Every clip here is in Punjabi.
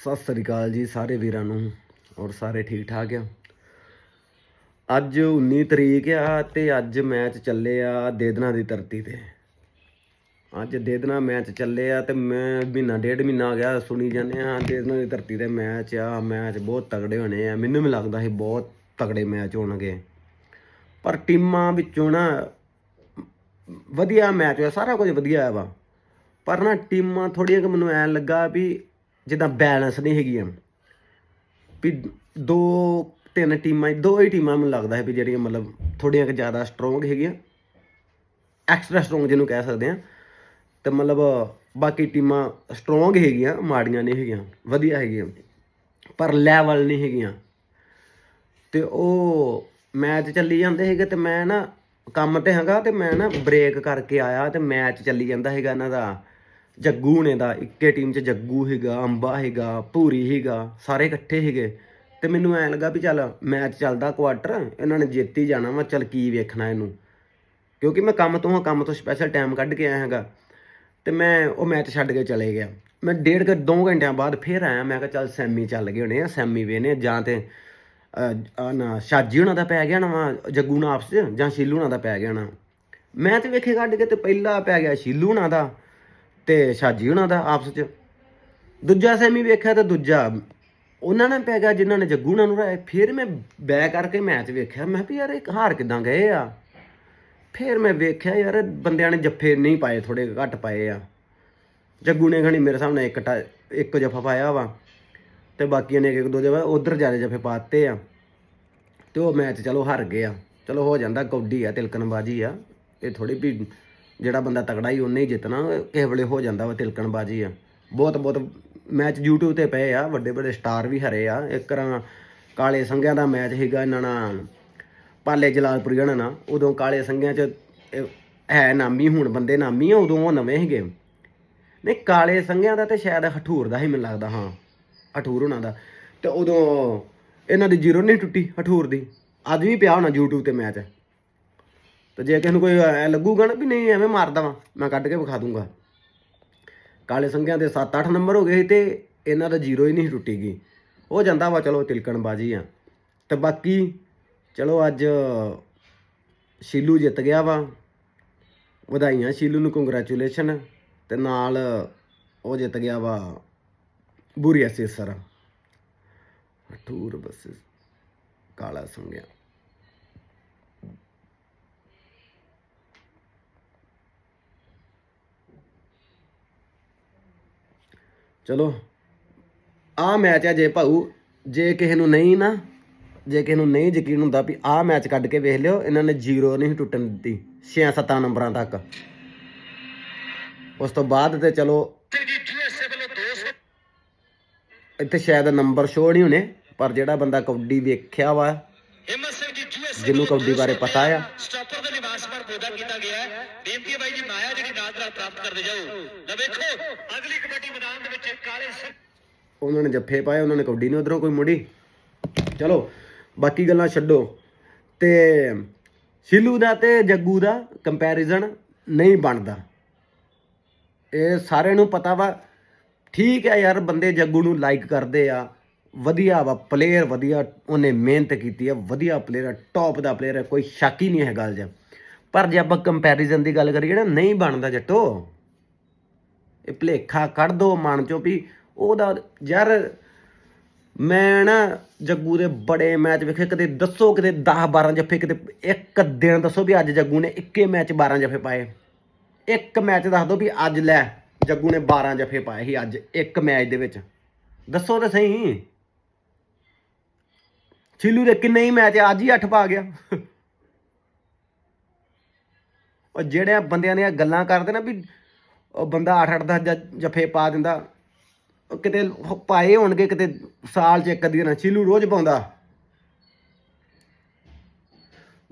ਸਤਿ ਸ੍ਰੀ ਅਕਾਲ ਜੀ ਸਾਰੇ ਵੀਰਾਂ ਨੂੰ ਔਰ ਸਾਰੇ ਠੀਕ ਠਾਕ ਆ। ਅੱਜ 19 ਤਰੀਕ ਆ ਤੇ ਅੱਜ ਮੈਚ ਚੱਲੇ ਆ ਦੇਦਨਾ ਦੀ ਧਰਤੀ ਤੇ। ਅੱਜ ਦੇਦਨਾ ਮੈਚ ਚੱਲੇ ਆ ਤੇ ਮੈਂ ਮਹੀਨਾ, ਡੇਢ ਮਹੀਨਾ ਆ ਗਿਆ ਸੁਣੀ ਜਾਂਦੇ ਆ, ਦੇਦਨਾ ਦੀ ਧਰਤੀ ਤੇ ਮੈਚ ਆ, ਮੈਚ ਬਹੁਤ ਤਗੜੇ ਹੋਣੇ ਆ। ਮੈਨੂੰ ਵੀ ਲੱਗਦਾ ਸੀ ਬਹੁਤ ਤਗੜੇ ਮੈਚ ਹੋਣਗੇ। ਪਰ ਟੀਮਾਂ ਵਿੱਚੋਂ ਨਾ ਵਧੀਆ ਮੈਚ ਹੋਇਆ, ਸਾਰਾ ਕੁਝ ਵਧੀਆ ਆ ਵਾ। ਪਰ ਨਾ ਟੀਮਾਂ ਥੋੜੀਆਂ ਕਿ ਮੈਨੂੰ ਐਂ ਲੱਗਾ ਵੀ ਜਿੱਦਾਂ ਬੈਲੈਂਸ ਨਹੀਂ ਹੈਗੀਆਂ। ਵੀ ਦੋ ਤਿੰਨ ਟੀਮਾਂ, ਦੋ ਹੀ ਟੀਮਾਂ ਮੈਨੂੰ ਲੱਗਦਾ ਹੈ ਵੀ ਜਿਹੜੀਆਂ ਮਤਲਬ ਥੋੜੀਆਂ ਕਿ ਜ਼ਿਆਦਾ ਸਟਰੋਂਗ ਹੈਗੀਆਂ। ਐਕਸਟਰਾ ਸਟਰੋਂਗ ਜਿਹਨੂੰ ਕਹਿ ਸਕਦੇ ਆ ਤੇ ਮਤਲਬ ਬਾਕੀ ਟੀਮਾਂ ਸਟਰੋਂਗ ਹੈਗੀਆਂ, ਮਾੜੀਆਂ ਨਹੀਂ ਹੈਗੀਆਂ, ਵਧੀਆ ਹੈਗੀਆਂ। ਪਰ ਲੈਵਲ ਨਹੀਂ ਹੈਗੀਆਂ। ਤੇ ਉਹ ਮੈਚ ਚੱਲੀ ਜਾਂਦੇ ਹੈਗੇ ਤੇ ਮੈਂ ਨਾ ਕੰਮ ਤੇ ਹੈਗਾ ਤੇ ਮੈਂ ਨਾ ਬ੍ਰੇਕ ਕਰਕੇ ਆਇਆ ਤੇ ਮੈਚ ਚੱਲੀ ਜਾਂਦਾ ਹੈਗਾ ਇਹਨਾਂ ਦਾ। ਜੱਗੂ ਨੇ ਦਾ ਇੱਕੇ ਟੀਮ 'ਚ ਜੱਗੂ ਹੈਗਾ ਅੰਬਾ ਹੈਗਾ ਭੂਰੀ ਹੈਗਾ ਸਾਰੇ ਇਕੱਠੇ ਹੈਗੇ ਤੇ ਮੈਨੂੰ ਐਂ ਲੱਗਾ ਵੀ ਚੱਲ ਮੈਚ ਚੱਲਦਾ ਕੁਆਟਰ ਇਹਨਾਂ ਨੇ ਜਿੱਤ ਹੀ ਜਾਣਾ ਵਾ ਚੱਲ ਕੀ ਵੇਖਣਾ ਇਹਨੂੰ। ਕਿਉਂਕਿ ਮੈਂ ਕੰਮ ਤੋਂ ਹਾਂ ਕੰਮ ਤੋਂ ਸਪੈਸ਼ਲ ਟਾਈਮ ਕੱਢ ਕੇ ਆਇਆ ਹੈਗਾ। ਤੇ ਮੈਂ ਉਹ ਮੈਚ ਛੱਡ ਕੇ ਚਲੇ ਗਿਆ। ਮੈਂ ਡੇਢ ਕੁ ਦੋ ਘੰਟਿਆਂ ਬਾਅਦ ਫੇਰ ਆਇਆ ਮੈਂ ਕਿਹਾ ਚੱਲ ਸੈਮੀ ਚੱਲ ਗਏ ਹੋਣੇ ਆ ਸੈਮੀ ਵੇਨੇ ਜਾਂ ਤੇ ਅਹ, ਆਹ ਨਾ ਸ਼ਾਜੀ ਹੁਣਾਂ ਦਾ ਪੈ ਗਿਆ ਨਾ ਵਾ ਜੱਗੂ ਨਾਲ ਆਪਸ 'ਚ ਜਾਂ ਸ਼ੀਲੂ ਹੁਣਾਂ ਦਾ ਪੈ ਗਿਆ ਨਾ ਮੈਂ ਤੇ ਵੇਖੇ ਕੱਢ ਕੇ ਤੇ ਪਹਿਲਾ ਪੈ ਗਿਆ ਸ਼ੀਲੂ ਹੁਣਾਂ ਦਾ। ਤੇ ਸ਼ਾਜੀ ਉਹਨਾਂ ਦਾ ਆਪਸ 'ਚ। ਦੂਜਾ ਸੈਮੀ ਵੇਖਿਆ ਤੇ ਦੂਜਾ ਉਹਨਾਂ ਨੇ ਪੈ ਗਿਆ, ਜਿਨ੍ਹਾਂ ਨੇ ਜੱਗੂ ਹੁਣਾਂ ਨੂੰ ਰਾਇਆ ਫਿਰ ਮੈਂ ਬੈ ਕਰਕੇ ਮੈਚ ਵੇਖਿਆ। ਮੈਂ ਵੀ ਯਾਰ ਇਹ ਹਾਰ ਕਿਦਾਂ ਗਏ ਆ? ਫਿਰ ਮੈਂ ਵੇਖਿਆ ਯਾਰ ਬੰਦਿਆਂ ਨੇ ਜੱਫੇ ਨਹੀਂ ਪਾਏ ਥੋੜੇ ਘੱਟ ਪਾਏ ਆ। ਜੱਗੂ ਨੇ ਘਣੀ ਮੇਰੇ ਸਾਹਮਣੇ ਇੱਕ ਟਾ- ਇੱਕ ਜੱਫਾ ਪਾਇਆ ਵਾ ਤੇ ਬਾਕੀਆਂ ਨੇ ਇੱਕ ਦੋ ਜਗ੍ਹਾ ਉਧਰ ਜ਼ਿਆਦਾ ਜੱਫੇ ਪਾਤੇ ਆ। ਤੇ ਉਹ ਮੈਚ ਚਲੋ ਹਾਰ ਗਏ ਆ। ਚਲੋ ਹੋ ਜਾਂਦਾ ਕੌਡੀ ਆ ਤਿਲਕਣਬਾਜੀ ਆ। ਇਹ ਥੋੜੀ ਵੀ ਜਿਹੜਾ ਬੰਦਾ ਤਕੜਾ ਹੀ, ਉਹਨੇ ਹੀ ਜਿੱਤਣਾ, ਕਿਸੇ ਵੇਲੇ ਹੋ ਜਾਂਦਾ ਵਾ ਤਿਲਕਣਬਾਜੀ ਆ। ਬਹੁਤ ਬਹੁਤ ਮੈਚ YouTube ਤੇ ਪਏ ਆ, ਵੱਡੇ ਵੱਡੇ ਸਟਾਰ ਵੀ ਹਰੇ ਆ। ਇੱਕ ਤਰ੍ਹਾਂ ਕਾਲੇ ਸੰਘਿਆਂ ਦਾ ਮੈਚ ਹੈਗਾ ਇਹਨਾਂ ਨਾਲ, ਪਾਲੇ ਜਲਾਲਪੁਰ ਜਣਾ ਨਾ ਉਦੋਂ ਕਾਲੇ ਸੰਘਿਆਂ ਚ, ਇਹ ਹੈ ਨਾਮੀ, ਹੁਣ ਬੰਦੇ ਨਾਮੀ ਆ, ਉਦੋਂ ਉਹ ਨਵੇਂ ਹੈਗੇ ਨਹੀਂ, ਕਾਲੇ ਸੰਘਿਆਂ ਦਾ ਤੇ ਸ਼ਾਇਦ ਹਠੂਰ ਦਾ ਹੀ ਮੈਨੂੰ ਲੱਗਦਾ, ਹਾਂ। ਹਠੂਰ ਉਹਨਾਂ ਦਾ। ਤੇ ਉਦੋਂ ਇਹਨਾਂ ਦੀ ਜ਼ੀਰੋ ਨਹੀਂ ਟੁੱਟੀ ਹਠੂਰ ਦੀ। ਅੱਜ ਵੀ ਪਿਆ ਹੋਣਾ YouTube ਤੇ ਮੈਚ। ਤੇ ਜੇ ਕਿਸੇ ਨੂੰ ਕੋਈ ਐ ਲੱਗੂਗਾ ਨਾ ਵੀ ਨਹੀਂ ਐਵੇਂ ਮਾਰਦਾ ਵਾਂ ਮੈਂ ਕੱਢ ਕੇ ਵਿਖਾ ਦੂੰਗਾ। ਕਾਲੇ ਸੰਘਿਆਂ ਦੇ 7-8 ਨੰਬਰ ਹੋ ਗਏ ਸੀ ਤੇ ਇਹਨਾਂ ਦਾ ਜ਼ੀਰੋ ਹੀ ਨਹੀਂ ਟੁੱਟੀ ਗਈ। ਉਹ ਜਾਂਦਾ ਵਾ, ਚਲੋ ਤਿਲਕਣ ਬਾਜ਼ੀ ਆ। ਤੇ ਬਾਕੀ, ਚਲੋ ਅੱਜ ਸ਼ੀਲੂ ਜਿੱਤ ਗਿਆ ਵਾ। ਵਧਾਈਆਂ ਸ਼ੀਲੂ ਨੂੰ ਕੰਗ੍ਰੈਚੁਲੇਸ਼ਨ ਤੇ ਨਾਲ ਉਹ ਜਿੱਤ ਗਿਆ ਵਾ, ਬੁਰੀਆ ਅਸੇਸਰ ਠੂਰ ਬਸ ਕਾਲਾ ਸੰਗਿਆ। ਚਲੋ ਆ ਮੈਚ ਆ ਜੇ ਭਾਊ, ਜੇ ਕਿਸੇ ਨੂੰ ਨਹੀਂ ਨਾ, ਜੇ ਕਿਸੇ ਨੂੰ ਨਹੀਂ ਯਕੀਨ ਹੁੰਦਾ ਵੀ ਆਹ ਮੈਚ ਕੱਢ ਕੇ ਵੇਖ ਲਿਓ, ਇਹਨਾਂ ਨੇ ਜ਼ੀਰੋ ਨਹੀਂ ਟੁੱਟਣ ਦਿੱਤੀ 6-7 ਨੰਬਰਾਂ ਤੱਕ। ਉਸ ਤੋਂ ਬਾਅਦ ਤੇ ਚਲੋ, ਇੱਥੇ ਸ਼ਾਇਦ ਨੰਬਰ ਸ਼ੋ ਨਹੀਂ ਹੋਣੇ, ਪਰ ਜਿਹੜਾ ਬੰਦਾ ਕਬੱਡੀ ਵੇਖਿਆ ਵਾ, ਜਿਹਨੂੰ ਕਬੱਡੀ ਬਾਰੇ ਪਤਾ ਆ। ਸਟਾਪਰ ਦੇ ਨਿਵਾਸ ਪਰ ਪੌਦਾ ਕੀਤਾ ਗਿਆ ਹੈ। ਬੇਨਤੀ ਹੈ ਬਾਈ ਜੀ, ਮਾਇਆ ਜਿਹੜੀ ਨਾਲ ਨਾਲ ਪ੍ਰਾਪਤ ਕਰਦੇ ਜਾਓ। ਲੈ ਵੇਖੋ, ਅਗਲੀ ਕਬੱਡੀ ਮੈਦਾਨ ਦੇ ਵਿੱਚ ਕਾਲੇ ਸਿੰਘ ਉਹਨਾਂ ਨੇ ਜੱਫੇ ਪਾਏ, ਉਹਨਾਂ ਨੇ ਕਬੱਡੀ ਨਹੀਂ ਉਧਰੋਂ ਕੋਈ ਮੁੜੀ। ਚਲੋ, ਬਾਕੀ ਗੱਲਾਂ ਛੱਡੋ। ਤੇ ਸ਼ਿਲੂ ਦਾ ਤੇ ਜੱਗੂ ਦਾ ਕੰਪੈਰੀਜ਼ਨ ਨਹੀਂ ਬਣਦਾ। ਇਹ ਸਾਰਿਆਂ ਨੂੰ ਪਤਾ ਵਾ। ਠੀਕ ਹੈ ਯਾਰ, ਬੰਦੇ ਜੱਗੂ ਨੂੰ ਲਾਈਕ ਕਰਦੇ ਆ। ਵਧੀਆ ਵਾ ਪਲੇਅਰ ਵਧੀਆ। ਉਹਨੇ ਮਿਹਨਤ ਕੀਤੀ ਆ, ਵਧੀਆ ਪਲੇਅਰ ਆ ਟੌਪ ਦਾ ਪਲੇਅਰ ਹੈ ਕੋਈ ਸ਼ੱਕ ਹੀ ਨਹੀਂ ਹੈ ਗੱਲ 'ਚ। ਪਰ ਜੇ ਆਪਾਂ ਕੰਪੈਰੀਜ਼ਨ ਦੀ ਗੱਲ ਕਰੀਏ ਨਾ, ਨਹੀਂ ਬਣਦਾ ਜੱਟੋ। ਇਹ ਭਲੇਖਾ ਕੱਢ ਦੋ ਮਨ ਚੋਂ ਵੀ ਉਹਦਾ ਯਾਰ ਮੈਂ ਨਾ ਜੱਗੂ ਦੇ ਬੜੇ ਮੈਚ ਵੇਖੇ, ਕਦੇ ਦੱਸੋ ਕਿਤੇ 10 12 ਜੱਫੇ ਕਿਤੇ ਇੱਕ ਦਿਨ ਦੱਸੋ ਵੀ ਅੱਜ ਜੱਗੂ ਨੇ ਇੱਕੇ ਮੈਚ 12 ਜੱਫੇ ਪਾਏ। ਇੱਕ ਮੈਚ ਦੱਸ ਦੋ ਵੀ ਅੱਜ ਲੈ, ਜੱਗੂ ਨੇ 12 ਜੱਫੇ ਪਾਏ ਸੀ ਅੱਜ ਇੱਕ ਮੈਚ ਦੇ ਵਿੱਚ। ਦੱਸੋ ਤਾਂ ਸਹੀ। ਛਿੱਲੂ ਦੇ ਕਿੰਨੇ ਹੀ ਮੈਚ ਅੱਜ ਹੀ 8 ਪਾ ਗਿਆ। ਉਹ ਜਿਹੜੇ ਬੰਦਿਆਂ ਦੀਆਂ ਗੱਲਾਂ ਕਰਦੇ ਨਾ ਵੀ ਉਹ ਬੰਦਾ 8-8 10 ਜੱਫੇ ਪਾ ਦਿੰਦਾ। ਉਹ ਕਿਤੇ ਉਹ ਪਾਏ ਹੋਣਗੇ, ਕਿਤੇ ਸਾਲ 'ਚ ਇੱਕ ਅੱਧੀ ਨਾ ਛਿਲੂ ਰੋਜ਼ ਪਾਉਂਦਾ।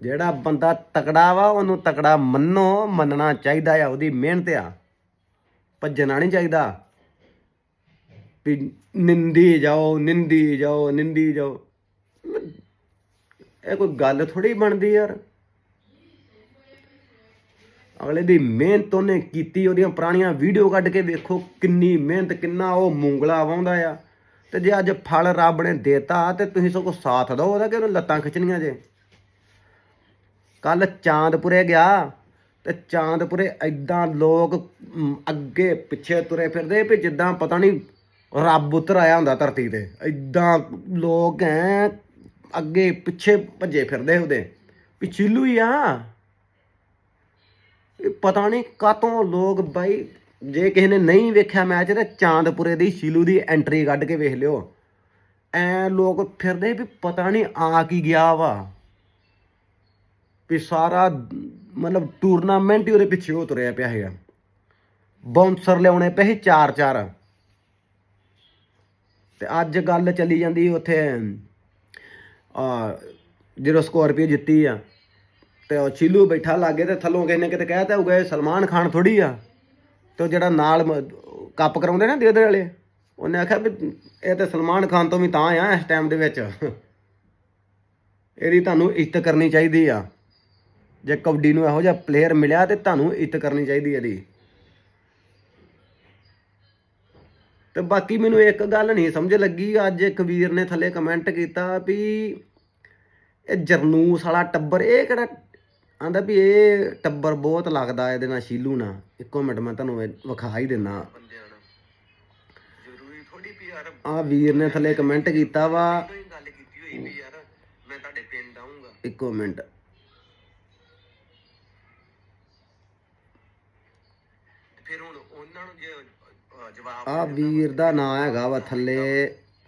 ਜਿਹੜਾ ਬੰਦਾ ਤਕੜਾ ਵਾ, ਉਹਨੂੰ ਤਕੜਾ ਮੰਨੋ, ਮੰਨਣਾ ਚਾਹੀਦਾ ਆ, ਉਹਦੀ ਮਿਹਨਤ ਆ। ਭੱਜਣਾ ਨਹੀਂ ਚਾਹੀਦਾ। ਵੀ ਨਿੰਦੀ ਜਾਓ ਨਿੰਦੀ ਜਾਓ ਨਿੰਦੀ ਜਾਓ। ਇਹ ਕੋਈ ਗੱਲ ਥੋੜੀ ਬਣਦੀ ਯਾਰ। ਅਗਲੇ ਦੀ ਮਿਹਨਤ ਉਹਨੇ ਕੀਤੀ, ਉਹਦੀਆਂ ਪੁਰਾਣੀਆਂ ਵੀਡੀਓ ਕੱਢ ਕੇ ਵੇਖੋ ਕਿੰਨੀ ਮਿਹਨਤ, ਕਿੰਨਾ ਉਹ ਮੂੰਗਲਾ ਵਾਉਂਦਾ ਆ। ਤੇ ਜੇ ਅੱਜ ਫਲ ਰੱਬ ਨੇ ਦੇਤਾ, ਤੇ ਤੁਸੀਂ ਸਗੋਂ ਸਾਥ ਦਿਓ, ਉਹਦਾ ਕਿ ਉਹਨੂੰ ਲੱਤਾਂ ਖਿੱਚਣੀਆਂ ਜੇ। ਕੱਲ ਚਾਂਦਪੁਰੇ ਗਿਆ, ਤੇ ਚਾਂਦਪੁਰੇ ਐਦਾਂ ਲੋਕ ਅੱਗੇ ਪਿੱਛੇ ਤੁਰੇ ਫਿਰਦੇ ਵੀ ਜਿੱਦਾਂ ਪਤਾ ਨਹੀਂ ਰੱਬ ਉਤਰ ਆਇਆ ਹੁੰਦਾ ਧਰਤੀ ਤੇ। ਐਦਾਂ ਲੋਕ ਐ ਅੱਗੇ ਪਿੱਛੇ ਭੱਜੇ ਫਿਰਦੇ ਉਹਦੇ। ਪਿਛਲੂ ਹੀ ਆ। ਪਤਾ ਨਹੀਂ ਕਾਤੋਂ ਲੋਕ ਬਾਈ, ਜੇ ਕਿਸੇ ਨੇ ਨਹੀਂ ਵੇਖਿਆ ਮੈਚ ਤਾਂ ਚਾਂਦਪੁਰੇ ਦੀ ਸ਼ੀਲੂ ਦੀ ਐਂਟਰੀ ਕੱਢ ਕੇ ਵੇਖ ਲਿਓ। ਐ ਲੋਕ ਫਿਰਦੇ ਵੀ ਪਤਾ ਨਹੀਂ ਆ ਕੀ ਗਿਆ ਵਾ। ਵੀ ਸਾਰਾ ਮਤਲਬ ਟੂਰਨਾਮੈਂਟ ਹੀ ਉਹਦੇ ਪਿੱਛੇ ਹੋ ਤੁਰਿਆ ਪਿਆ ਹੈਗਾ। ਬਾਉਂਸਰ ਲਿਆਉਣੇ ਪਏ ਸੀ ਚਾਰ ਚਾਰ ਤੇ ਅੱਜ ਗੱਲ ਚੱਲੀ ਜਾਂਦੀ ਉੱਥੇ ਆ ਜਦੋਂ ਸਕੋਰਪੀਓ ਜਿੱਤੀ ਆ। ਤੇ ਉਹ ਚੀਲੂ ਬੈਠਾ ਲਾਗੇ ਤੇ ਥੱਲੋਂ ਕਿਸੇ ਨੇ ਕਿਤੇ ਕਹਿਤਾ ਹੋਊਗਾ ਇਹ ਸਲਮਾਨ ਖਾਨ ਥੋੜੀ ਆ। ਤੇ ਉਹ ਜਿਹੜਾ ਨਾਲ ਮ- ਕੱਪ ਕਰਾਉਂਦੇ ਨਾ ਦੇ ਦੇ ਵਾਲੇ, ਉਹਨੇ ਆਖਿਆ ਵੀ ਇਹ ਤੇ ਸਲਮਾਨ ਖਾਨ ਤੋਂ ਵੀ ਤਾਂ ਆ ਇਸ ਟਾਈਮ ਦੇ ਵਿੱਚ। ਇਹਦੀ ਤੁਹਾਨੂੰ ਇੱਜ਼ਤ ਕਰਨੀ ਚਾਹੀਦੀ ਆ। ਜੇ ਕਬੱਡੀ ਨੂੰ ਇਹੋ ਜਿਹਾ ਪਲੇਅਰ ਮਿਲਿਆ ਤੇ ਤੁਹਾਨੂੰ ਇੱਜ਼ਤ ਕਰਨੀ ਚਾਹੀਦੀ ਇਹਦੀ। ਤੇ ਬਾਕੀ ਮੈਨੂੰ ਇੱਕ ਗੱਲ ਨਹੀਂ ਸਮਝ ਲੱਗੀ, ਅੱਜ ਇੱਕ ਵੀਰ ਨੇ ਥੱਲੇ ਕਮੈਂਟ ਕੀਤਾ ਵੀ ਇਹ ਜਰਨੂਸ ਵਾਲਾ ਟੱਬਰ, ਇਹ ਕਿਹੜਾ ਆਂਦਾ ਵੀ ਇਹ ਟੱਬਰ ਬਹੁਤ ਲੱਗਦਾ ਇਹਦੇ ਨਾਲ ਸ਼ੀਲੂ ਨਾਲ। ਇੱਕੋ ਮਿੰਟ ਮੈਂ ਤੁਹਾਨੂੰ ਇਹ ਵਿਖਾ ਹੀ ਦਿੰਨਾ ਬੰਦਿਆਂ ਨਾਲ ਜ਼ਰੂਰੀ ਥੋੜੀ ਵੀ ਯਾਰ ਆ ਵੀਰ ਨੇ ਥੱਲੇ ਕਮੈਂਟ ਕੀਤਾ ਵਾ। ਕੋਈ ਗੱਲ ਕੀਤੀ ਹੋਈ ਵੀ ਯਾਰ ਮੈਂ ਤੁਹਾਡੇ ਪਿੰਡ ਆਉਂਗਾ ਇੱਕੋ ਮਿੰਟ। ਫਿਰ ਹੁਣ ਉਹਨਾਂ ਨੂੰ ਜੇ ਅਹ, ਜਵਾਬ ਆ ਵੀਰ ਦਾ ਨਾਂ ਹੈਗਾ ਵਾ ਥੱਲੇ।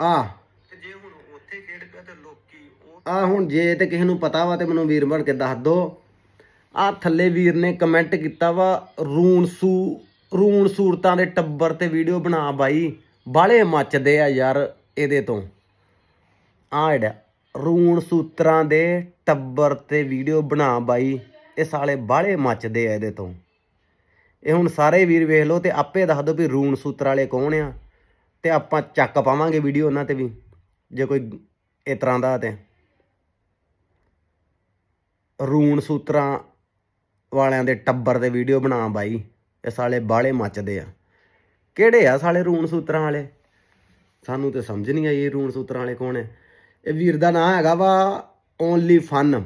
ਆ। ਤੇ ਜੇ ਹੁਣ ਉੱਥੇ ਖੇਡ ਪਿਆ ਤੇ ਲੋਕੀ ਉਹ ਆ ਹੁਣ ਜੇ ਤੇ ਕਿਸੇ ਨੂੰ ਪਤਾ ਵਾ ਤੇ ਮੈਨੂੰ ਵੀਰ ਬਣ ਕੇ ਦੱਸ ਦੋ। ਆ ਥੱਲੇ ਵੀਰ ਨੇ ਕਮੈਂਟ ਕੀਤਾ ਵਾ, ਰੂਣ ਸੂ, ਰੂਣ ਸੂਰਤਾਂ ਦੇ ਟੱਬਰ ਤੇ ਵੀਡੀਓ ਬਣਾ ਬਾਈ। ਬਾਲੇ ਮੱਚਦੇ ਆ ਯਾਰ ਇਹਦੇ ਤੋਂ। ਆ ਜਿਹੜਾ ਰੂਣ ਸੂਤਰਾਂ ਦੇ ਟੱਬਰ ਤੇ ਵੀਡੀਓ ਬਣਾ ਬਾਈ, ਇਹ ਸਾਲੇ ਬਾਲੇ ਮੱਚਦੇ ਆ ਇਹਦੇ ਤੋਂ। ਇਹ ਹੁਣ ਸਾਰੇ ਵੀਰ ਵੇਖ ਲਓ ਤੇ ਆਪੇ ਦੱਸ ਦਿਓ ਵੀ ਰੂਣ ਸੂਤਰ ਵਾਲੇ ਕੌਣ ਆ। ਤੇ ਆਪਾਂ ਚੱਕ ਪਾਵਾਂਗੇ ਵੀਡੀਓ ਉਹਨਾਂ ਤੇ ਵੀ, ਜੇ ਕੋਈ ਇਸ ਤਰ੍ਹਾਂ ਦਾ ਤੇ। ਰੂਣ ਸੂਤਰਾਂ ਵਾਲਿਆਂ ਦੇ ਟੱਬਰ ਦੇ ਵੀਡੀਓ ਬਣਾ ਬਾਈ, ਇਹ ਸਾਲੇ ਬਾਲੇ ਮੱਚਦੇ ਆ। ਕਿਹੜੇ ਆ ਸਾਲੇ ਰੂਣ ਸੂਤਰਾਂ ਵਾਲੇ? ਸਾਨੂੰ ਤੇ ਸਮਝ ਨਹੀਂ ਆਈ ਇਹ ਰੂਣ ਸੂਤਰਾਂ ਵਾਲੇ ਕੌਣ ਹੈ ਇਹ ਵੀਰ ਦਾ ਨਾਮ ਹੈਗਾ ਵਾ ਓਨਲੀ ਫਨ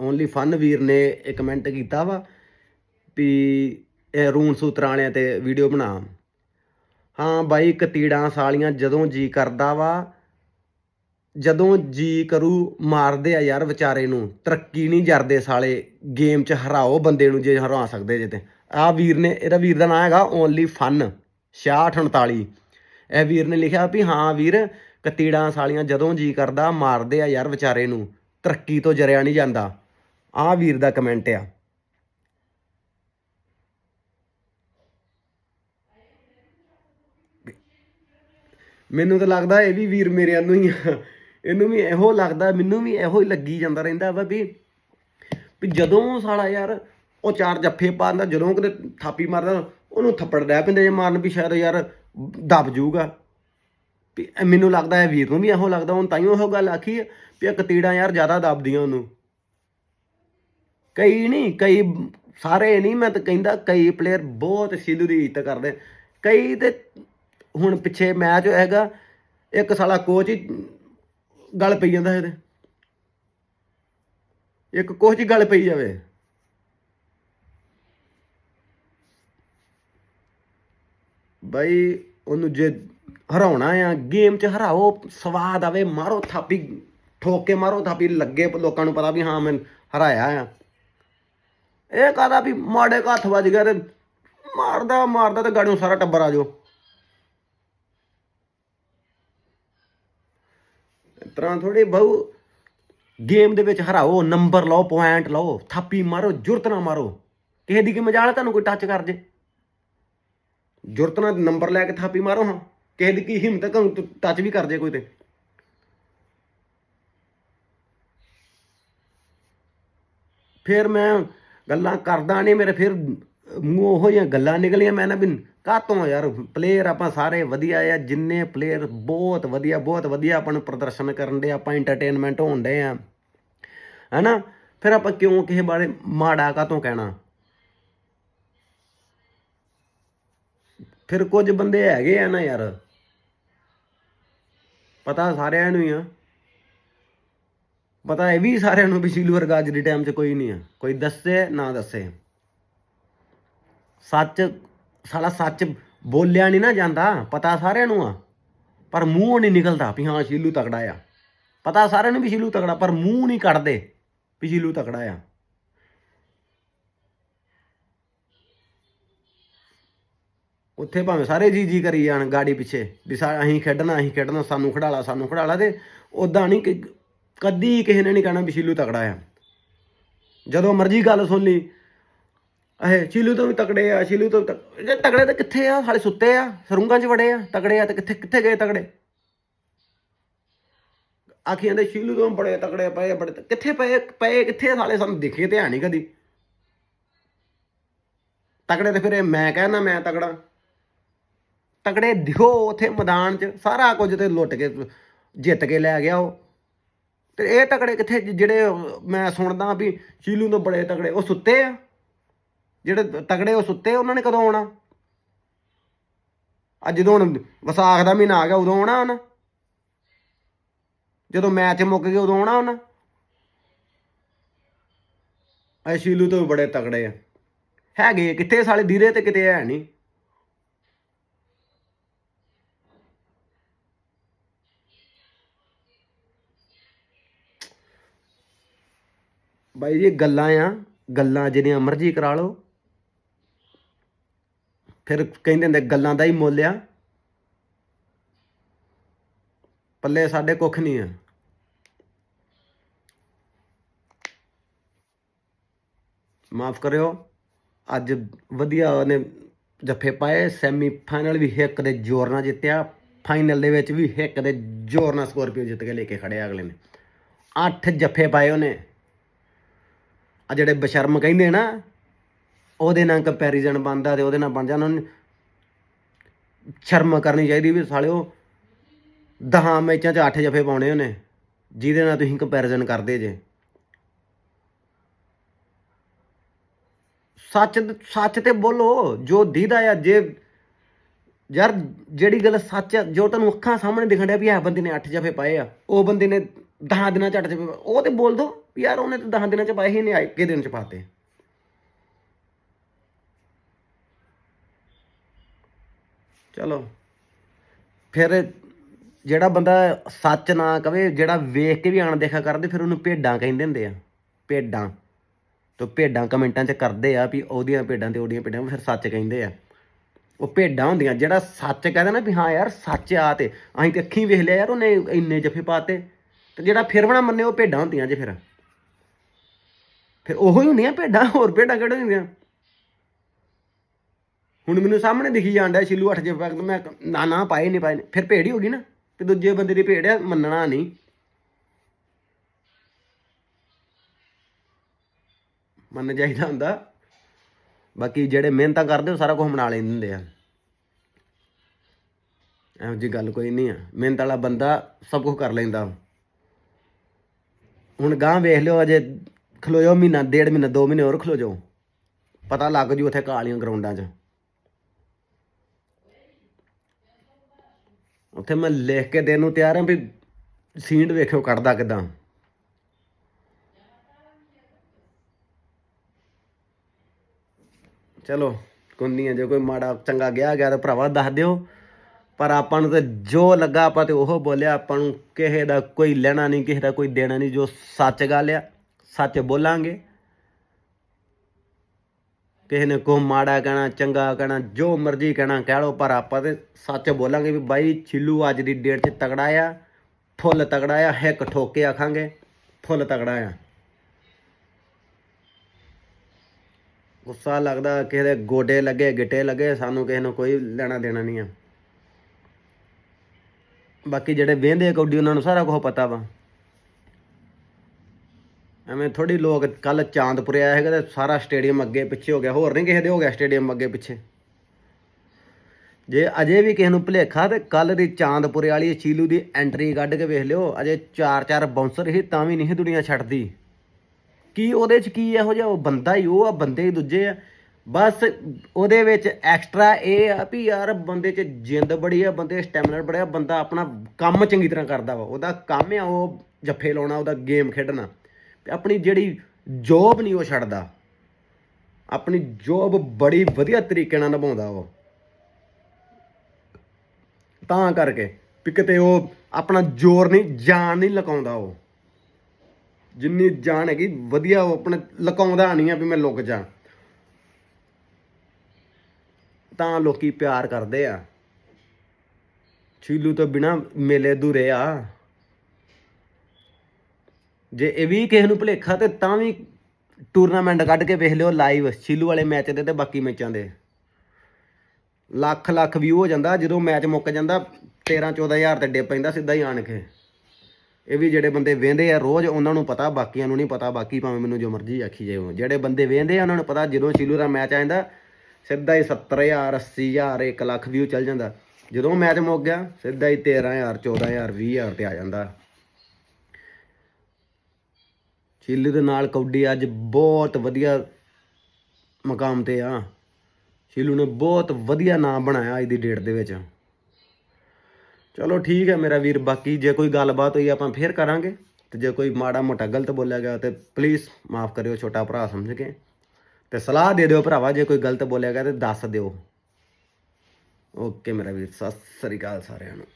ਓਨਲੀ ਫਨ ਵੀਰ ਨੇ ਇੱਕ ਕਮੈਂਟ ਕੀਤਾ ਵਾ ਵੀ ਇਹ ਰੂਣ ਸੂਤਰਾਂ ਵਾਲਿਆਂ ਤੇ ਵੀਡੀਓ ਬਣਾ। ਹਾਂ ਬਾਈ ਕਤੀੜਾਂ ਸਾਲੀਆਂ ਜਦੋਂ ਜੀ ਕਰਦਾ ਵਾ ਜਦੋਂ ਜੀ ਕਰੂ ਮਾਰਦੇ ਆ ਯਾਰ ਵਿਚਾਰੇ ਨੂੰ, ਤਰੱਕੀ ਨਹੀਂ ਜਰਦੇ ਸਾਲੇ ਗੇਮ 'ਚ ਹਰਾਓ ਬੰਦੇ ਨੂੰ ਜੇ ਹਰਾ ਸਕਦੇ ਜੇ ਤੇ। ਆ ਵੀਰ ਨੇ, ਇਹਦਾ ਵੀਰ ਦਾ ਨਾਮ ਹੈਗਾ ਓਨਲੀ ਫਨ 6639 ਇਹ ਵੀਰ ਨੇ ਲਿਖਿਆ ਵੀ ਹਾਂ ਵੀਰ, ਕਤੀੜਾਂ ਸਾਲੀਆਂ ਜਦੋਂ ਜੀ ਕਰਦਾ ਮਾਰਦੇ ਆ ਯਾਰ ਵਿਚਾਰੇ ਨੂੰ, ਤਰੱਕੀ ਤੋਂ ਜਰਿਆ ਨਹੀਂ ਜਾਂਦਾ। ਆ ਵੀਰ ਦਾ ਕਮੈਂਟ ਆ। ਮੈਨੂੰ ਤਾਂ ਲੱਗਦਾ ਇਹ ਵੀ ਵੀਰ ਮੇਰੇ ਨੂੰ ਹੀ ਆ। ਇਹਨੂੰ ਵੀ ਇਹੋ ਲੱਗਦਾ, ਮੈਨੂੰ ਵੀ ਇਹੋ ਹੀ ਲੱਗੀ ਜਾਂਦਾ ਰਹਿੰਦਾ ਵਾ ਵੀ ਵੀ ਜਦੋਂ ਸਾਲਾ ਯਾਰ ਉਹ ਚਾਰ ਜੱਫੇ ਪਾਉਂਦਾ, ਜਦੋਂ ਕਿਤੇ ਥਾਪੀ ਮਾਰਦਾ, ਉਹਨੂੰ ਥੱਪੜ ਡੈ ਪੈਂਦੇ ਜੇ ਮਾਰਨ ਵੀ ਸ਼ਾਇਦ ਯਾਰ ਦਬ ਜਾਊਗਾ। ਵੀ ਮੈਨੂੰ ਲੱਗਦਾ ਹੈ ਵੀਰ ਨੂੰ ਵੀ ਇਹੋ ਲੱਗਦਾ, ਹੁਣ ਤਾਈਓ ਇਹੋ ਗੱਲ ਆਖੀ ਹੈ ਵੀ ਇਹ ਕਤੀੜਾਂ ਯਾਰ ਜ਼ਿਆਦਾ ਦਬਦੀਆਂ ਉਹਨੂੰ। ਕਈ ਨਹੀਂ, ਕਈ ਸਾਰੇ ਨਹੀਂ, ਮੈਂ ਤਾਂ ਕਹਿੰਦਾ ਕਈ ਪਲੇਅਰ ਬਹੁਤ ਸਿੱਧੂ ਦੀ ਇੱਜ਼ਤ ਕਰਦੇ ਕਈ ਤੇ ਹੁਣ ਪਿੱਛੇ ਮੈਚ ਹੈਗਾ, ਇੱਕ ਸਾਲਾ ਕੋਚ ਹੀ ਗਲ ਪਈ ਜਾਂਦਾ ਇਹਦੇ। ਇੱਕ ਕੋਚ ਹੀ ਗੱਲ ਪਈ ਜਾਵੇ। ਬਾਈ, ਉਹਨੂੰ ਜੇ ਹਰਾਉਣਾ ਆ, ਗੇਮ 'ਚ ਹਰਾਓ, ਸਵਾਦ ਆਵੇ, ਮਾਰੋ ਥਾਪੀ, ਠੋਕ ਕੇ ਮਾਰੋ ਥਾਪੀ, ਲੱਗੇ ਲੋਕਾਂ ਨੂੰ ਪਤਾ ਵੀ ਹਾਂ, ਮੈਂ ਹਰਾਇਆ ਆ। ਇਹ ਕਹਦਾ ਵੀ ਮਾੜੇ ਕੁ ਹੱਥ ਵੱਜ ਗਿਆ ਤੇ ਮਾਰਦਾ ਮਾਰਦਾ ਤੇ ਗਾੜੀਆਂ ਸਾਰਾ ਟੱਬਰ ਆ ਜਾਓ। ਤਰ੍ਹਾਂ ਥੋੜੀ ਬਹੁ ਗੇਮ ਦੇ ਵਿੱਚ ਹਰਾਓ ਨੰਬਰ ਲਓ ਪੁਆਇੰਟ ਲਓ, ਥਾਪੀ ਮਾਰੋ, ਜੁਰਤ ਨਾ ਮਾਰੋ। ਕਿਸੇ ਦੀ ਕੀ ਮਜਾਲ ਤੁਹਾਨੂੰ ਕੋਈ ਟੱਚ ਕਰ ਜੇ? ਜੁਰਤ ਨਾਲ ਨੰਬਰ ਲੈ ਕੇ ਥਾਪੀ ਮਾਰੋ ਹਾਂ। ਕਿਸੇ ਦੀ ਕੀ ਹਿੰਮਤ ਤੁਹਾਨੂੰ ਟੱਚ ਵੀ ਕਰ ਜੇ ਕੋਈ ਤੇ। ਫਿਰ ਮੈਂ ਗੱਲਾਂ ਕਰਦਾ ਨਹੀਂ ਮੇਰੇ ਫਿਰ ਮੂੰਹ ਉਹ ਜਿਹੀਆਂ ਗੱਲਾਂ ਨਿਕਲੀਆਂ, ਮੈਂ ਨਾ ਵੀ ਕਾਤੋਂ ਯਾਰ? ਪਲੇਅਰ ਆਪਾਂ ਸਾਰੇ ਵਧੀਆ ਆ, ਜਿੰਨੇ ਪਲੇਅਰ ਬਹੁਤ ਵਧੀਆ ਬਹੁਤ ਵਧੀਆ ਆਪਾਂ ਨੂੰ ਪ੍ਰਦਰਸ਼ਨ ਕਰਨ ਦੇ, ਆਪਾਂ ਐਂਟਰਟੇਨਮੈਂਟ ਹੋਣ ਦੇ ਆ। ਹੈਨਾ? ਫਿਰ ਆਪਾਂ ਕਿਉਂ ਕਿਸੇ ਬਾਰੇ ਮਾੜਾ ਕਾਤੋਂ ਕਹਿਣਾ? ਫਿਰ ਕੁਝ ਬੰਦੇ ਹੈਗੇ ਆ ਨਾ ਯਾਰ। ਪਤਾ ਸਾਰਿਆਂ ਨੂੰ ਹੀ ਆ। ਪਤਾ ਇਹ ਵੀ ਸਾਰਿਆਂ ਨੂੰ ਵੀ ਸ਼ੀਲੂ ਵਰਗਾ ਅੱਜ ਦੇ ਟਾਈਮ 'ਚ ਕੋਈ ਨਹੀਂ ਆ। ਕੋਈ ਦੱਸੇ ਨਾ ਦੱਸੇ। ਸੱਚ ਸਾਲਾ ਸੱਚ ਬੋਲਿਆ ਨਹੀਂ ਨਾ ਜਾਂਦਾ, ਪਤਾ ਸਾਰਿਆਂ ਨੂੰ ਆ। ਪਰ ਮੂੰਹ ਨਹੀਂ ਨਿਕਲਦਾ ਵੀ ਹਾਂ ਸ਼ੀਲੂ ਤਕੜਾ ਆ। ਪਤਾ ਸਾਰਿਆਂ ਨੂੰ ਵੀ ਸ਼ੀਲੂ ਤਕੜਾ, ਪਰ ਮੂੰਹ ਨਹੀਂ ਕੱਢਦੇ ਵੀ ਸ਼ੀਲੂ ਤਕੜਾ ਆ। ਉੱਥੇ ਭਾਵੇਂ ਸਾਰੇ ਜੀ ਜੀ ਕਰੀ ਜਾਣ ਗਾੜੀ ਪਿੱਛੇ, ਵੀ ਸਾ ਅਸੀਂ ਖੇਡਣਾ ਅਸੀਂ ਖੇਡਣਾ, ਸਾਨੂੰ ਖੜਾਲਾ ਸਾਨੂੰ ਖੜਾਲਾ ਤੇ ਉਦਾਂ ਨਹੀਂ ਕਦੀ ਕਿਸੇ ਨੇ ਨਹੀਂ ਕਹਿਣਾ ਵੀ ਸ਼ੀਲੂ ਤਕੜਾ ਆ। ਜਦੋਂ ਮਰਜ਼ੀ ਗੱਲ ਸੁਣ ਲਈ ਅਹੇ ਸ਼ੀਲੂ ਤੋਂ ਵੀ ਤਕੜੇ ਆ, ਸ਼ੀਲੂ ਤੋਂ ਵੀ ਤਕ- ਤਕੜੇ ਤਾਂ ਕਿੱਥੇ ਆ? ਹਾਲੇ ਸੁੱਤੇ ਆ, ਸਰੂੰਗਾਂ 'ਚ ਵੜੇ ਆ, ਤਕੜੇ ਆ ਤੇ ਕਿੱਥੇ ਕਿੱਥੇ ਗਏ ਤਕੜੇ? ਆਖੀ ਜਾਂਦੇ, ਸ਼ੀਲੂ ਤੋਂ ਬੜੇ ਤਕੜੇ ਪਏ ਬੜੇ ਕਿੱਥੇ ਪਏ ਪਏ ਕਿੱਥੇ ਆ? ਸਾਲੇ ਸਾਨੂੰ ਦਿਖੇ ਤੇ ਹੈ ਨਹੀਂ ਕਦੀ। ਤਕੜੇ ਤੇ ਫਿਰ ਮੈਂ ਕਹਿਣਾ ਮੈਂ ਤਕੜਾ। ਤਕੜੇ ਦਿਖੋ ਉਥੇ ਮੈਦਾਨ 'ਚ, ਸਾਰਾ ਕੁਝ ਤੇ ਲੁੱਟ ਕੇ, ਜਿੱਤ ਕੇ ਲੈ ਗਿਆ ਉਹ। ਤੇ ਇਹ ਤਕੜੇ ਕਿੱਥੇ ਜਿਹੜੇ ਮੈਂ ਸੁਣਦਾ ਵੀ ਸ਼ੀਲੂ ਤੋਂ ਬੜੇ ਤਕੜੇ, ਉਹ ਸੁੱਤੇ ਆ। ਜਿਹੜੇ ਤਕੜੇ ਉਹ ਸੁੱਤੇ, ਉਹਨਾਂ ਨੇ ਕਦੋਂ ਆਉਣਾ? ਅੱਜ ਜਦੋਂ ਹੁਣ ਵਿਸਾਖ ਦਾ ਮਹੀਨਾ ਆ ਗਿਆ, ਉਦੋਂ ਆਉਣਾ ਉਹਨਾਂ? ਜਦੋਂ ਮੈਚ ਮੁੱਕ ਗਿਆ ਉਦੋਂ ਆਉਣਾ ਉਹਨਾਂ? ਐ ਸ਼ੀਲੂ ਤੋਂ ਵੀ ਬੜੇ ਤਗੜੇ ਆ। ਹੈਗੇ ਕਿੱਥੇ ਸਾਲੇ ਧੀਰੇ ਤੇ ਕਿਤੇ ਹੈ ਨਹੀਂ। ਬਾਈ ਜੀ ਗੱਲਾਂ ਆ, ਗੱਲਾਂ ਜਿਹੜੀਆਂ ਮਰਜ਼ੀ ਕਰਾ ਲਓ। ਫਿਰ ਕਹਿੰਦੇ ਹੁੰਦੇ, ਗੱਲਾਂ ਦਾ ਹੀ ਮੁੱਲ ਆ। ਪੱਲੇ ਸਾਡੇ ਕੁੱਖ ਨਹੀਂ ਆ। ਮਾਫ ਕਰਿਓ, ਅੱਜ ਵਧੀਆ ਉਹਨੇ ਜੱਫੇ ਪਾਏ ਸੈਮੀ ਫਾਈਨਲ ਵੀ ਹਿੱਕ ਦੇ ਜ਼ੋਰ ਨਾਲ ਜਿੱਤਿਆ ਫਾਈਨਲ ਦੇ ਵਿੱਚ ਵੀ ਹਿੱਕ ਦੇ ਜ਼ੋਰ ਨਾਲ ਸਕੋਰਪੀਓ ਜਿੱਤ ਕੇ ਲੈ ਕੇ ਖੜਿਆ ਅਗਲੇ ਨੇ। ਅੱਠ ਜੱਫੇ ਪਾਏ ਉਹਨੇ। ਆ ਜਿਹੜੇ ਬਸ਼ਰਮ ਕਹਿੰਦੇ ਨਾ ਉਹਦੇ ਨਾਲ ਕੰਪੈਰੀਜ਼ਨ ਬਣਦਾ ਤੇ ਉਹਦੇ ਨਾਲ ਬਣ ਜਾਂਦਾ ਉਹਨੂੰ ਸ਼ਰਮ ਕਰਨੀ ਚਾਹੀਦੀ ਵੀ ਸਾਲਿਓ ਦਹਾਂ ਮੈਚਾਂ 'ਚ ਅੱਠ ਜਫੇ ਪਾਉਣੇ ਉਹਨੇ, ਜਿਹਦੇ ਨਾਲ ਤੁਸੀਂ ਕੰਪੈਰੀਜ਼ਨ ਕਰਦੇ ਜੇ ਸੱਚ ਸੱਚ ਤੇ ਬੋਲੋ, ਜੋ ਦੀਦਾ ਆ, ਜੇ ਯਾਰ ਜਿਹੜੀ ਗੱਲ ਸੱਚ ਆ, ਜੋ ਤੁਹਾਨੂੰ ਅੱਖਾਂ ਸਾਹਮਣੇ ਦਿਖਣ ਡਿਆ ਵੀ ਇਹ ਬੰਦੇ ਨੇ ਅੱਠ ਜਫੇ ਪਾਏ ਆ, ਉਹ ਬੰਦੇ ਨੇ 10 ਦਿਨਾਂ ਚ ਅੱਠ ਜਫੇ ਪਾਏ। ਉਹ ਤੇ ਬੋਲ ਦੋ ਯਾਰ ਉਹਨੇ ਤਾਂ 10 ਦਿਨਾਂ ਚ ਪਾਏ ਹੀ ਨਹੀਂ ਇੱਕੇ ਦਿਨ ਚ ਪਾਤੇ ਚਲੋ। ਫਿਰ ਜਿਹੜਾ ਬੰਦਾ ਸੱਚ ਨਾ ਕਵੇ, ਜਿਹੜਾ ਵੇਖ ਕੇ ਵੀ ਅਣਦੇਖਾ ਕਰਦੇ, ਫਿਰ ਉਹਨੂੰ ਭੇਡਾਂ ਕਹਿੰਦੇ ਹੁੰਦੇ ਆ। ਭੇਡਾਂ। ਤੋ ਭੇਡਾਂ ਕਮੈਂਟਾਂ 'ਚ ਕਰਦੇ ਆ ਵੀ ਉਹਦੀਆਂ ਭੇਡਾਂ ਤੇ ਉਹਦੀਆਂ ਭੇਡਾਂ, ਫਿਰ ਸੱਚ ਕਹਿੰਦੇ ਆ। ਉਹ ਭੇਡਾਂ ਹੁੰਦੀਆਂ, ਜਿਹੜਾ ਸੱਚ ਕਹਿੰਦਾ ਨਾ ਵੀ ਹਾਂ ਯਾਰ, ਸੱਚ ਆ ਤੇ, ਅਸੀਂ ਤੇ ਅੱਖੀਂ ਵੇਖ ਲਿਆ ਯਾਰ, ਉਹਨੇ ਇੰਨੇ ਜੱਫੇ ਪਾਤੇ। ਤੇ ਜਿਹੜਾ ਫਿਰ ਬਣਾ ਮੰਨੇ, ਉਹ ਭੇਡਾਂ ਹੁੰਦੀਆਂ ਜੇ ਫਿਰ। ਫਿਰ ਉਹੋ ਹੀ ਹੁੰਦੀਆਂ ਭੇਡਾਂ, ਹੋਰ ਭੇਡਾਂ ਕਿਹੜੇ ਹੁੰਦੀਆਂ? ਹੁਣ ਮੈਨੂੰ ਸਾਹਮਣੇ ਦਿਖੀ ਜਾਂਦਾ ਸ਼ਿਲੂ 8 ਜੇ ਪਾ ਮੈਂ ਨਾ ਨਾ ਪਾਏ ਨਹੀਂ ਪਾਏ ਨੀ। ਫਿਰ ਭੇੜ ਹੀ ਹੋ ਗਈ ਨਾ ਤੇ ਦੂਜੇ ਬੰਦੇ ਦੀ ਭੇਡ ਹੈ ਮੰਨਣਾ ਨਹੀਂ। ਮੰਨ ਜਾਈਦਾ ਹੁੰਦਾ। ਬਾਕੀ ਜਿਹੜੇ ਮਿਹਨਤਾਂ ਕਰਦੇ ਉਹ ਸਾਰਾ ਕੁਝ ਬਣਾ ਲੈਂਦੇ ਹੁੰਦੇ ਆ। ਇਹੋ ਜੀ ਗੱਲ ਕੋਈ ਨਹੀਂ ਆ। ਮਿਹਨਤ ਵਾਲਾ ਬੰਦਾ ਸਭ ਕੁਝ ਕਰ ਲੈਂਦਾ। ਹੁਣ ਗਾਂ ਵੇਖ ਲਿਓ, ਅਜੇ ਖਲੋ ਜਾਓ ਮਹੀਨਾ, ਡੇਢ ਮਹੀਨਾ, ਦੋ ਮਹੀਨੇ ਹੋਰ ਖਲੋ ਜਾਓ ਪਤਾ ਲੱਗ ਜੂ ਉੱਥੇ ਕਾਲੀਆਂ ਗਰਾਊਂਡਾਂ 'ਚ। ਉੱਥੇ ਮੈਂ ਲਿਖ ਕੇ ਦੇਣ ਨੂੰ ਤਿਆਰ ਹਾਂ ਵੀ ਸੀਂਡ ਵੇਖਿਓ ਕੱਢਦਾ ਕਿਦਾਂ। ਚਲੋ, ਕੁੰਨੀਆਂ ਜੇ ਕੋਈ ਮਾੜਾ ਚੰਗਾ ਗਿਆ ਗਿਆ ਤਾਂ ਭਰਾਵਾ ਦੱਸ ਦਿਓ। ਪਰ ਆਪਾਂ ਨੂੰ ਤੇ ਜੋ ਲੱਗਾ ਆਪਾਂ ਤੇ ਉਹ ਬੋਲਿਆ, ਆਪਾਂ ਨੂੰ ਕਿਸੇ ਦਾ ਕੋਈ ਲੈਣਾ ਨਹੀਂ, ਕਿਸੇ ਦਾ ਕੋਈ ਦੇਣਾ ਨਹੀਂ, ਜੋ ਸੱਚ ਗੱਲ ਆ, ਸੱਚ ਬੋਲਾਂਗੇ। ਕਿਸੇ ਨੇ ਕੋ ਮਾੜਾ ਕਹਿਣਾ, ਚੰਗਾ ਕਹਿਣਾ, ਜੋ ਮਰਜ਼ੀ ਕਹਿਣਾ, ਕਹਿ ਲਓ, ਪਰ ਆਪਾਂ ਤੇ ਸੱਚ ਬੋਲਾਂਗੇ ਵੀ ਬਾਈ ਛਿੱਲੂ ਅੱਜ ਦੀ ਡੇਟ 'ਚ ਤਗੜਾ ਆ, ਫੁੱਲ ਤਗੜਾ ਆ ਹਿੱਕ ਠੋਕੇ ਆਖਾਂਗੇ, ਫੁੱਲ ਤਗੜਾ ਆ। ਗੁੱਸਾ ਲੱਗਦਾ, ਕਿਸੇ ਦੇ ਗੋਡੇ ਲੱਗੇ, ਗਿੱਟੇ ਲੱਗੇ, ਸਾਨੂੰ ਕਿਸੇ ਨੂੰ ਕੋਈ ਲੈਣਾ ਦੇਣਾ ਨਹੀਂ ਆ। ਬਾਕੀ ਜਿਹੜੇ ਵੇਂਦੇ ਕੌਡੀ ਉਹਨਾਂ ਨੂੰ ਸਾਰਾ ਕੁਝ ਪਤਾ ਵਾ। ਐਵੇਂ ਥੋੜੀ ਲੋਕ ਕੱਲ ਚਾਂਦਪੁਰੇ ਆਇਆ ਹੈਗਾ ਤੇ ਸਾਰਾ ਸਟੇਡੀਅਮ ਅੱਗੇ ਪਿੱਛੇ ਹੋ ਗਿਆ। ਹੋਰ ਨਹੀਂ ਕਿਸੇ ਦੇ ਹੋ ਗਿਆ ਸਟੇਡੀਅਮ ਅੱਗੇ ਪਿੱਛੇ। ਜੇ ਅਜੇ ਵੀ ਕਿਸੇ ਨੂੰ ਭੁਲੇਖਾ ਤੇ ਕੱਲ ਦੀ ਚਾਂਦਪੁਰੇ ਵਾਲੀ ਚੀਲੂ ਦੀ ਐਂਟਰੀ ਕੱਢ ਕੇ ਵੇਖ ਲਿਓ, ਅਜੇ ਚਾਰ ਚਾਰ ਬਾਉਂਸਰ ਹੀ ਤਾਂ ਵੀ ਨਹੀਂ ਦੁਨੀਆ ਛੱਡਦੀ। ਕੀ ਉਹਦੇ ਚ ਕੀ ਇਹੋ ਜਿਹਾ ਉਹ ਬੰਦਾ ਹੀ, ਉਹ ਆ ਬੰਦੇ ਹੀ ਦੂਜੇ ਆ। ਬਸ ਉਹਦੇ ਵਿੱਚ ਐਕਸਟਰਾ ਇਹ ਆ ਵੀ ਯਾਰ ਬੰਦੇ 'ਚ ਜਿੰਦ ਬੜੀ ਆ, ਬੰਦੇ 'ਚ ਸਟੈਮਿਨਾ ਬੜਿਆ ਬੰਦਾ ਆਪਣਾ ਕੰਮ ਚੰਗੀ ਤਰ੍ਹਾਂ ਕਰਦਾ ਵਾ। ਉਹਦਾ ਕੰਮ ਆ ਉਹ ਜੱਫੇ ਲਾਉਣਾ, ਉਹਦਾ ਗੇਮ ਖੇਡਣਾ। ਆਪਣੀ ਜਿਹੜੀ ਜੋਬ ਨਹੀਂ ਉਹ ਛੱਡਦਾ। ਆਪਣੀ ਜੋਬ ਬੜੀ ਵਧੀਆ ਤਰੀਕੇ ਨਾਲ ਨਿਭਾਉਂਦਾ ਉਹ। ਤਾਂ ਕਰਕੇ ਵੀ ਕਿਤੇ ਉਹ ਆਪਣਾ ਜ਼ੋਰ ਨਹੀਂ, ਜਾਨ ਨਹੀਂ ਲਕਾਉਂਦਾ ਉਹ। ਜਿੰਨੀ ਜਾਨ ਹੈਗੀ, ਵਧੀਆ ਉਹ ਆਪਣੇ ਲਕਾਉਂਦਾ ਨਹੀਂ ਆ ਵੀ ਮੈਂ ਲੁਕ ਜਾ। ਤਾਂ ਲੋਕੀ ਪਿਆਰ ਕਰਦੇ ਆ। ਛੀਲੂ ਤੋਂ ਬਿਨਾ ਮੇਲੇ ਦੂਰੇ ਆ। ਜੇ ਇਹ ਵੀ ਕਿਸੇ ਨੂੰ ਭੁਲੇਖਾ ਤੇ ਤਾਂ ਵੀ ਟੂਰਨਾਮੈਂਟ ਕੱਢ ਕੇ ਵੇਖ ਲਿਓ ਲਾਈਵ ਛੀਲੂ ਵਾਲੇ ਮੈਚ ਦੇ ਤੇ ਬਾਕੀ ਮੈਚਾਂ ਦੇ। ਲੱਖ ਲੱਖ ਵਿਊ ਹੋ ਜਾਂਦਾ, ਜਦੋਂ ਮੈਚ ਮੁੱਕ ਜਾਂਦਾ 13 14000 ਤੇ ਡਿੱਪ ਪੈਂਦਾ ਸਿੱਧਾ ਹੀ ਆਣ ਕੇ। ਇਹ ਵੀ ਜਿਹੜੇ ਬੰਦੇ ਵੇਂਦੇ ਆ ਰੋਜ਼, ਉਹਨਾਂ ਨੂੰ ਪਤਾ, ਬਾਕੀਆਂ ਨੂੰ ਨਹੀਂ ਪਤਾ, ਬਾਕੀ ਭਾਵੇਂ ਮੈਨੂੰ ਜੋ ਮਰਜ਼ੀ ਆਖੀ ਜਾਓ ਜਿਹੜੇ ਬੰਦੇ ਵੇਂਦੇ ਆ, ਉਹਨਾਂ ਨੂੰ ਪਤਾ, ਜਦੋਂ ਛੀਲੂ ਦਾ ਮੈਚ ਆ ਜਾਂਦਾ, ਸਿੱਧਾ ਹੀ 70000 80000 1 ਲੱਖ ਵਿਊ ਚੱਲ ਜਾਂਦਾ। ਜਦੋਂ ਮੈਚ ਮੁੱਕ ਗਿਆ, ਸਿੱਧਾ ਹੀ 13000 14000 20000 ਤੇ ਆ ਜਾਂਦਾ। ਛੀਲੂ ਦੇ ਨਾਲ ਕੌਡੀ ਅੱਜ ਬਹੁਤ ਵਧੀਆ ਮਕਾਮ ਤੇ ਆ। ਸ਼ੀਲੂ ਨੇ ਬਹੁਤ ਵਧੀਆ ਨਾਮ ਬਣਾਇਆ ਅੱਜ ਦੀ ਡੇਟ ਦੇ ਵਿੱਚ। ਚਲੋ ਠੀਕ ਹੈ ਮੇਰਾ ਵੀਰ, ਬਾਕੀ ਜੇ ਕੋਈ ਗੱਲਬਾਤ ਹੋਈ ਆਪਾਂ ਫੇਰ ਕਰਾਂਗੇ ਤੇ ਜੇ ਕੋਈ ਮਾੜਾ ਮੋਟਾ ਗਲਤ ਬੋਲਿਆ ਗਿਆ ਤੇ ਪਲੀਜ਼ ਮਾਫ ਕਰਿਓ, ਛੋਟਾ ਭਰਾ ਸਮਝ ਕੇ। ਤੇ ਸਲਾਹ ਦੇ ਦਿਓ ਭਰਾਵਾ, ਜੇ ਕੋਈ ਗਲਤ ਬੋਲਿਆ ਗਿਆ ਤੇ ਦੱਸ ਦਿਓ। ਓਕੇ ਮੇਰਾ ਵੀਰ, ਸਤਿ ਸ੍ਰੀ ਅਕਾਲ ਸਾਰਿਆਂ ਨੂੰ।